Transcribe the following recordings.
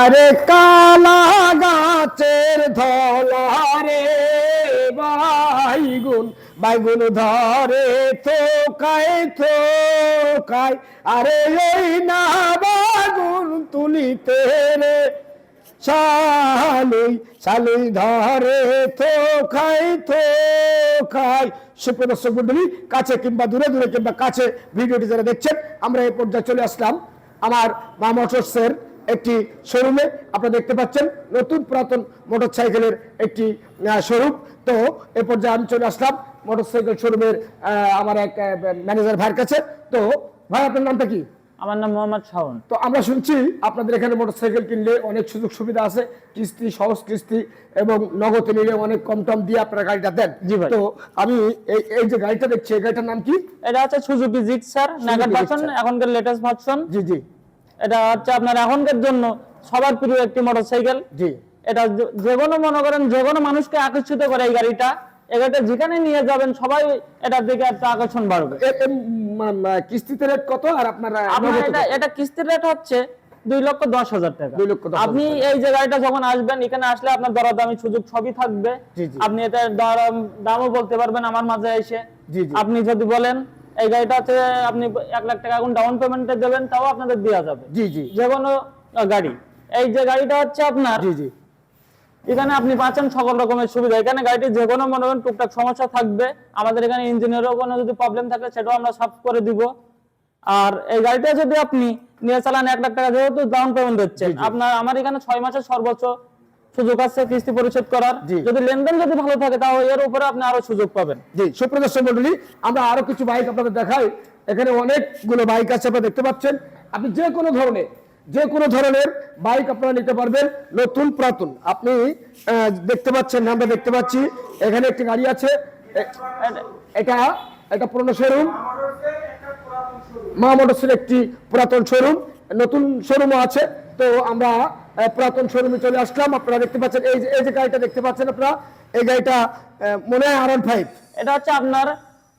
আরে কালা গাছের ধলারে বাইগুন বাইগুন ধরে থোকায় থোকায়। আরে ওই না বাগুন তুলিতে রে, শালুই শালুই ধরে থোকায় থোকায়। সুপ্রদর্শক মন্ডলী কাছে কিংবা দূরে দূরে কিংবা কাছে ভিডিওটি যারা দেখছেন, আমরা এই পর্যায়ে চলে আসলাম। আমার মা মোটরসের একটি শোরুমে আপনারা দেখতে পাচ্ছেন নতুন পুরাতন মোটরসাইকেলের একটি শোরুম। তো এ পর্যায়ে আমি চলে আসলাম মোটরসাইকেল শোরুমের আমার এক ম্যানেজার ভাইয়ের কাছে। তো ভাই আপনার নামটা কি? আমার নাম মোহাম্মদ শাওন। তো আমরা শুনছি আপনাদের এখানে মোটরসাইকেল কিনলে অনেক সুযোগ সুবিধা আছে কিস্তি সহজ কিস্তি এবং নগদ নিলে অনেক কম টম দিয়ে আপনারা গাড়িটা দেন। জি ভাই। তো আমি এই এই যে গাড়িটা দেখছি এই গাড়িটার নাম কি? এটা হচ্ছে সুজুকি জিক্সার নাগার ভার্সন এখনকার লেটেস্ট ভার্সন জি জি। এটা হচ্ছে আপনার এখনকার জন্য সবার প্রিয় একটি মোটরসাইকেল। জি। এটা যে- কোনো মনে করেন যে কোনো মানুষকে আকর্ষিত করে এই গাড়িটা। গাড়িটা যেখানে নিয়ে যাবেন সবাই এটার দিকে একটা আকর্ষণ বাড়বে। কিস্তিতে রেট কত? আর আপনার এটা এটা কিস্তির রেট হচ্ছে দুই লক্ষ দশ হাজার টাকা। দুই লক্ষ আপনি এই যে গাড়িটা যখন আসবেন এখানে আসলে আপনার দরদামি সুযোগ সবই থাকবে। আপনি এটা দামও বলতে পারবেন আমার মাঝে এসে। আপনি যদি বলেন এই গাড়িটা হচ্ছে আপনি এক লাখ টাকা এখন ডাউন পেমেন্টে দেবেন তাও আপনাদের দেওয়া যাবে। জি জি। যে কোনো গাড়ি। এই যে গাড়িটা হচ্ছে আপনার জি জি। এখানে আপনি পাচ্ছেন সকল রকমের সুবিধা। এখানে গাড়িটি যে কোনো মনে করেন টুকটাক সমস্যা থাকবে। আমাদের এখানে ইঞ্জিনেরও কোনো যদি প্রবলেম থাকে সেটাও আমরা সলভ করে দিব। আর এই গাড়িটা যদি আপনি নিয়ে চালান এক লাখ টাকা যেহেতু ডাউন পেমেন্ট হচ্ছে আপনার আমার এখানে ছয় মাসের সর্বোচ্চ সুযোগ আছে কিস্তি পরিশোধ করার। যদি লেনদেন যদি ভালো থাকে তাহলে এর উপরে আপনি আরও সুযোগ পাবেন। জি সুপ্রদর্শন মন্ডলী আমরা আরও কিছু বাইক আপনাদের দেখাই। এখানে অনেকগুলো বাইক আছে আপনারা দেখতে পাচ্ছেন। আপনি যে কোনো ধরনের যে কোনো ধরনের বাইক আপনারা নিতে পারবেন নতুন পুরাতন। আপনি দেখতে পাচ্ছেন আমরা দেখতে পাচ্ছি এখানে একটি গাড়ি আছে। এটা এটা পুরনো শোরুম মা মোটরসের একটি পুরাতন শোরুম নতুন শোরুমও আছে। তো আমরা পুরাতন শোরুমে চলে আসলাম। আপনারা দেখতে পাচ্ছেন এই যে এই যে গাড়িটা দেখতে পাচ্ছেন আপনারা এই গাড়িটা মনে হয় আর ফাইভ এটা হচ্ছে আপনার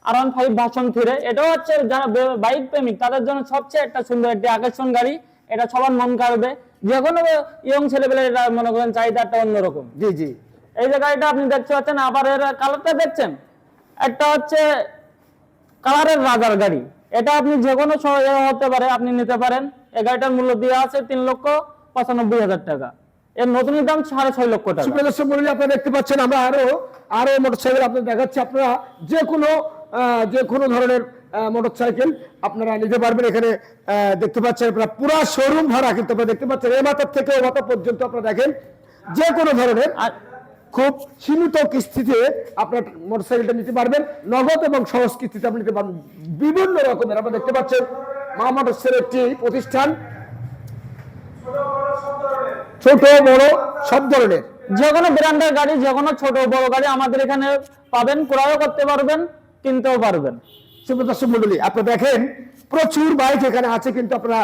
R one five version three. এটাও হচ্ছে যারা বাইক প্রেমিক তাদের জন্য সবচেয়ে একটা সুন্দর একটি আকর্ষণ গাড়ি। এটা সবার মন কাড়বে। যে কোনো ইয়ং ছেলেপেলে এটা মনে করেন চাহিদা একটা অন্যরকম। জি জি। এই যে গাড়িটা আপনি দেখতে পাচ্ছেন আবার এর কালারটা দেখছেন? একটা হচ্ছে কালারের রাজার গাড়ি। এটা আপনি যে কোনো সময় হতে পারে আপনি নিতে পারেন। এই গাড়িটার মূল্য দেওয়া আছে তিন লক্ষ। পঁচানব্বই হাজার টাকা। এর নতুন দাম সাড়ে ছয় লক্ষ টাকা। সুপ্রদর্শন মন্ডলী আপনারা দেখতে পাচ্ছেন আমরা আরও আরও মোটরসাইকেল আপনাদের দেখাচ্ছি। আপনারা যে কোনো যে কোনো ধরনের মোটরসাইকেল আপনারা নিতে পারবেন এখানে দেখতে পাচ্ছেন আপনারা পুরো শোরুম ভাড়া কিন্তু আপনারা দেখতে পাচ্ছেন। এই মাথার থেকে ওই মাথা পর্যন্ত আপনারা দেখেন যে কোনো ধরনের খুব সীমিত কিস্তিতে আপনার মোটরসাইকেলটা নিতে পারবেন। নগদ এবং সহজ কিস্তিতে আপনি নিতে পারবেন। বিভিন্ন রকমের আপনারা দেখতে পাচ্ছেন মা মোটরসের একটি প্রতিষ্ঠান। ছোট বড় সব ধরনের। যে কোনো ব্র্যান্ডের গাড়ি যে কোনো ছোট বড় গাড়ি আমাদের এখানে পাবেন ক্রয়ও করতে পারবেন কিনতেও পারবেন। সুপ্রদর্শক মন্ডলী আপনারা দেখেন প্রচুর বাইক এখানে আছে কিন্তু আপনারা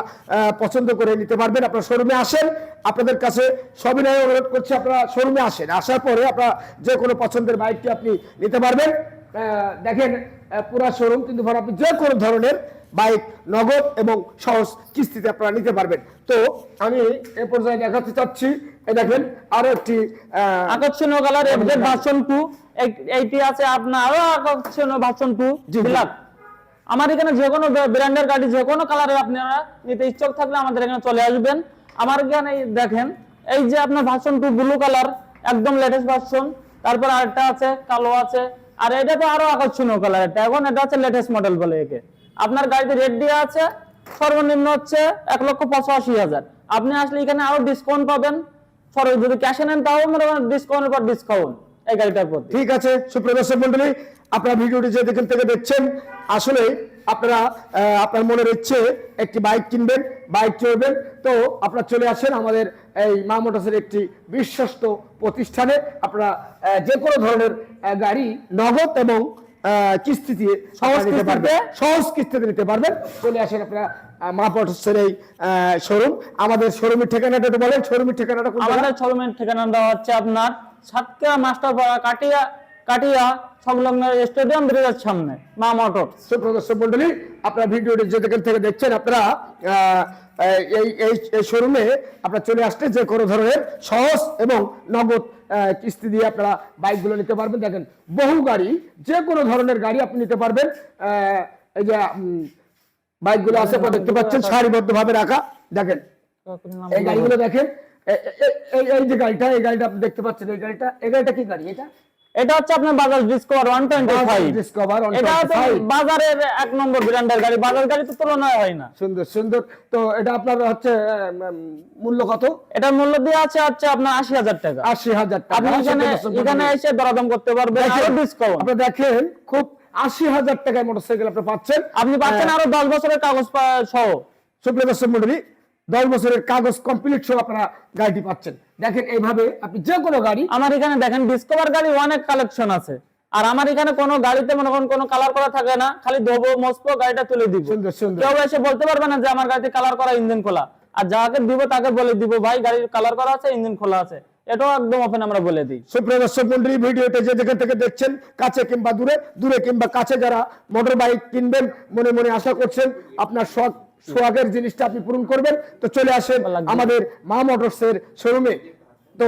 পছন্দ করে নিতে পারবেন। আপনারা শোরুমে আসেন আপনাদের কাছে সবিনয় অনুরোধ করছি আপনারা শোরুমে আসেন। আসার পরে আপনারা যে কোনো পছন্দের বাইকটি আপনি নিতে পারবেন। দেখেন পুরা শোরুম কিন্তু আপনি যে কোনো ধরনের বাইক নগদ এবং সহজ কিস্তিতে আপনারা নিতে পারবেন। তো আমি এ পর্যায়ে দেখাতে চাচ্ছি এই দেখেন আরও একটি আকর্ষণীয় colour FZ version two eighty আছে আপনার আরও আকর্ষণীয় ভার্সন টু। ব্ল্যাক আমার এখানে যে কোনো ব্র্যান্ডের গাড়ি যে কোনো কালারের আপনারা নিতে ইচ্ছুক থাকলে আমাদের এখানে চলে আসবেন। আমার এখানে দেখেন এই যে আপনার ভার্সন টু ব্লু কালার একদম লেটেস্ট ভার্সন তারপর আরেকটা আছে কালো আছে। আর এটা তো আরও আকর্ষণীয় কালার এটা এখন এটা হচ্ছে লেটেস্ট মডেল বলে একে। আপনার গাড়িতে রেট দেওয়া আছে, সর্বনিম্ন হচ্ছে এক লক্ষ পঁচাশি হাজার। আপনি আসলে এখানে আরও ডিসকাউন্ট পাবেন। যদি ক্যাশে নেন, তাও মনে করেন ডিসকাউন্টের পর ডিসকাউন্ট এই গাড়িটার প্রতি। ঠিক আছে সুপ্রদর্শক মন্ডলী আপনার ভিডিওটি যে যেখান থেকে দেখছেন, আসলে আপনারা আপনার মনের ইচ্ছে একটি বাইক কিনবেন বাইক চলবেন তো আপনারা চলে আসেন আমাদের এই মা মোটরসের একটি বিশ্বস্ত প্রতিষ্ঠানে। আপনারা যে কোনো ধরনের গাড়ি নগদ এবং আহ, কিস্তি দিয়ে সহজ নিতে পারবেন। সহজ কিস্তিতে নিতে পারবেন। চলে আসেন আপনারা মা এই শোরুম আমাদের শোরুমের ঠিকানাটা একটু বলেন শোরুমের ঠিকানাটা? আমাদের শোরুমের ঠিকানাটা হচ্ছে আপনার সাতক্ষীরা মাস্টারপাড়া কাটিয়া কাটিয়া সংলগ্ন স্টেডিয়াম ব্রিজের সামনে মা মোটরস। সুপ্রদর্শক মন্ডলী আপনারা ভিডিওটি যেখান থেকে দেখছেন আপনারা এই এই শোরুমে আপনার চলে আসতে যে কোনো ধরনের সহজ এবং নগদ কিস্তি দিয়ে আপনারা বাইকগুলো নিতে পারবেন। দেখেন, বহু গাড়ি, যে কোনো ধরনের গাড়ি আপনি নিতে পারবেন। এই যে বাইকগুলো আছে দেখতে পাচ্ছেন সারিবদ্ধ ভাবে রাখা। দেখেন, এই গাড়িগুলো দেখেন এই যে গাড়িটা, এই গাড়িটা আপনি দেখতে পাচ্ছেন, এই গাড়িটা এই গাড়িটা কি গাড়ি? এটা এটা হচ্ছে আপনার Bajaj Discover one twenty five Discover এটা তো বাজারের এক নম্বর ব্র্যান্ডের গাড়ি বাজার গাড়ি তো তুলনায় হয় না। সুন্দর সুন্দর। তো এটা আপনার হচ্ছে মূল্য কত? এটার মূল্য দিয়ে আছে হচ্ছে আপনার আশি হাজার টাকা। আশি হাজার টাকা। আপনি এখানে এখানে এসে দরদাম করতে পারবেন আরও ডিসকাউন্ট আপনি দেখেন খুব আশি হাজার টাকায় মোটরসাইকেল আপনি পাচ্ছেন। আপনি পাচ্ছেন আরও দশ বছরের কাগজ সহ। সুপ্রিয় দর্শক মন্ডলী দশ বছরের কাগজ কমপ্লিট সহ আপনারা গাড়িটি পাচ্ছেন। দেখেন এইভাবে আপনি যে কোনো গাড়ি আমার এখানে দেখেন ডিসকভার গাড়ি অনেক কালেকশন আছে। আর আমার এখানে কোনো গাড়িতে মনে করেন কোনো কালার করা থাকে না খালি ধোবো মসবো গাড়িটা তুলে দিব। কেউ এসে বলতে পারবে না যে আমার গাড়িতে কালার করা ইঞ্জিন খোলা। আর যাকে দিব তাকে বলে দিব ভাই গাড়ির কালার করা আছে ইঞ্জিন খোলা আছে। এটাও একদম ওপেন আমরা বলে দিই। সুপ্রিয় দর্শক মন্ডলী ভিডিওতে যে যেখান থেকে দেখছেন কাছে কিংবা দূরে দূরে কিংবা কাছে যারা মোটর বাইক কিনবেন মনে মনে আশা করছেন আপনার শখ সোয়াগের জিনিসটা আপনি পূরণ করবেন। তো চলে আসেন। আমাদের মা মোটরসের শোরুমে। তো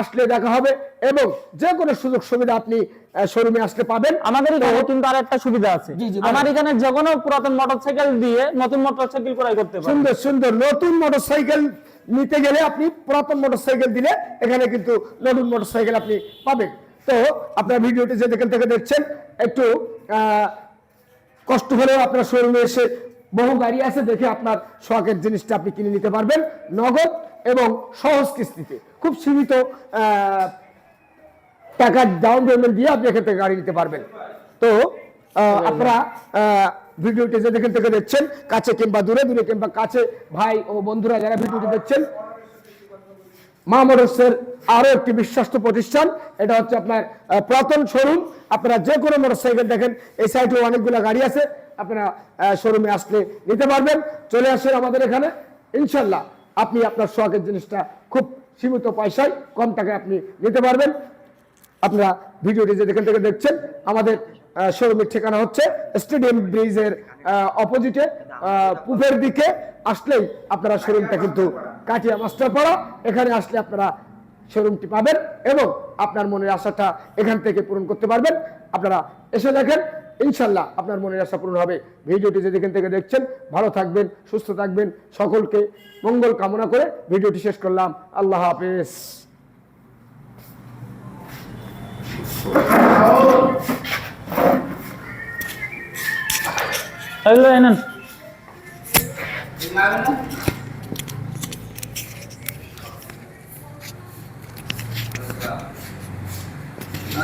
আসলে দেখা হবে এবং যে কোনো সুযোগ সুবিধা আপনি শোরুমে আসলে পাবেন। আমাদের এখানে কিন্তু আর একটা সুবিধা আছে। আমার এখানে যে কোনো পুরাতন মোটরসাইকেল দিয়ে নতুন মোটরসাইকেল ক্রয় করতে পারবেন সুন্দর সুন্দর নতুন মোটরসাইকেল নিতে গেলে আপনি পুরাতন মোটরসাইকেল দিলে এখানে কিন্তু নতুন মোটরসাইকেল আপনি পাবেন। তো আপনার ভিডিওটি যে যেখান থেকে দেখছেন একটু আহ, কষ্ট হলেও আপনার শোরুমে এসে বহু গাড়ি আছে দেখে আপনার শখের জিনিসটা আপনি কিনে নিতে পারবেন নগদ এবং সহজ কিস্তিতে। খুব সীমিত আহ, টাকার ডাউন পেমেন্ট দিয়ে আপনি এখান থেকে গাড়ি নিতে পারবেন। তো আপনারা আহ, ভিডিওটি যে যেখান থেকে দেখছেন কাছে কিংবা দূরে দূরে কিংবা কাছে ভাই ও বন্ধুরা যারা ভিডিওটি দেখছেন মোটরসের আরও একটি বিশ্বস্ত প্রতিষ্ঠান। এটা হচ্ছে আপনার পুরাতন শোরুম। আপনারা যে কোনো মোটরসাইকেল দেখেন, এই সাইডে অনেকগুলো গাড়ি আছে। আপনারা শোরুমে আসলে নিতে পারবেন। চলে আসেন আমাদের এখানে। ইনশাল্লাহ আপনি আপনার শখের জিনিসটা খুব সীমিত পয়সায় কম টাকায় আপনি নিতে পারবেন। আপনারা ভিডিওটি যে যেখান থেকে দেখছেন, আমাদের শোরুমের ঠিকানা হচ্ছে স্টেডিয়াম ব্রিজের অপোজিটে পূবের দিকে। আসলেই আপনারা শোরুমটা কিন্তু কাটিয়া মাস্টারপাড়া এখানে আসলে আপনারা শোরুমটি পাবেন এবং আপনার মনের আশাটা এখান থেকে পূরণ করতে পারবেন। আপনারা এসে দেখেন, ইনশাল্লাহ আপনার মনের আশা পূরণ হবে। ভিডিওটি যেখান থেকে দেখছেন, ভালো থাকবেন, সুস্থ থাকবেন, সকলকে মঙ্গল কামনা করে ভিডিওটি শেষ করলাম। আল্লাহ হাফেজ। এগুলো এনেন এই